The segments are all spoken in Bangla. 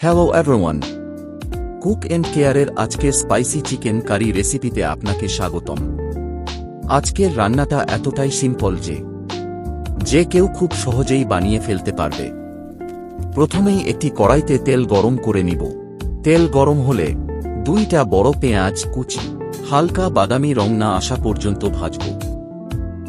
হ্যালো এভরিওয়ান কুক এন্ড কেয়ারের আজকের স্পাইসি চিকেন কারি রেসিপিতে আপনাকে স্বাগতম। আজকের রান্নাটা এতটাই সিম্পল যে যে কেউ খুব সহজেই বানিয়ে ফেলতে পারবে। প্রথমেই একটি কড়াইতে তেল গরম করে নিব। তেল গরম হলে দুইটা বড় পেঁয়াজ কুচি, হালকা বাদামি রং না আসা পর্যন্ত ভাজব।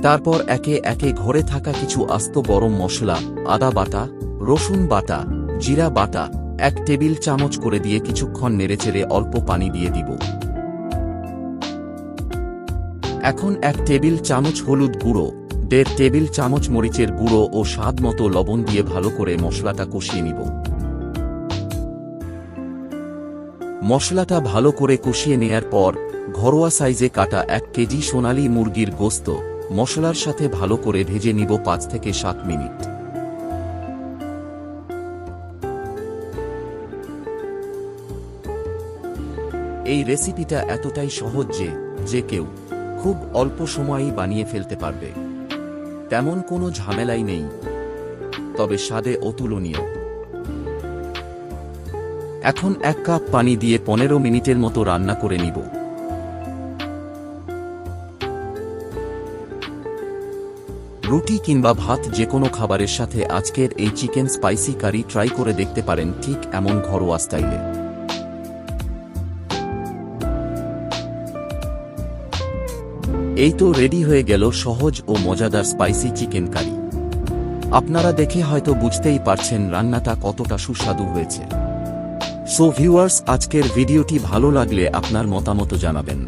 তারপর একে একে ঘরে থাকা কিছু আস্ত গরম মশলা, আদা বাটা, রসুন বাটা, জিরা বাটা এক টেবিল চামচ করে দিয়ে কিছুক্ষণ নেড়েচেড়ে অল্প পানি দিয়ে দিব। এখন এক টেবিল চামচ হলুদ গুঁড়ো, দেড় টেবিল চামচ মরিচের গুঁড়ো ও স্বাদ মতো লবণ দিয়ে ভালো করে মশলাটা কষিয়ে নিব। মশলাটা ভালো করে কষিয়ে নেয়ার পর, ঘরোয়া সাইজে কাটা এক কেজি সোনালী মুরগির গোস্ত, মশলার সাথে ভালো করে ভেজে নিব পাঁচ থেকে সাত মিনিট। এই রেসিপিটা এতটাই সহজ যে যে কেউ খুব অল্প সময়েই বানিয়ে ফেলতে পারবে। তেমন কোনো ঝামেলাই নেই। তবে স্বাদে অতুলনীয়। এখন এক কাপ পানি দিয়ে পনেরো মিনিটের মতো রান্না করে নিব। রুটি কিংবা ভাত যে কোনো খাবারের সাথে আজকের এই চিকেন স্পাইসি কারি ট্রাই করে দেখতে পারেন ঠিক এমন ঘরোয়া স্টাইলে। এই তো রেডি হয়ে গেল সহজ ও মজাদার স্পাইসি চিকেন কারি। আপনারা দেখে হয়তো বুঝতেই পারছেন রান্নাটা কতটা সুস্বাদু হয়েছে। সো ভিউয়ার্স আজকের ভিডিওটি ভালো লাগলে আপনার মতামত জানাবেন।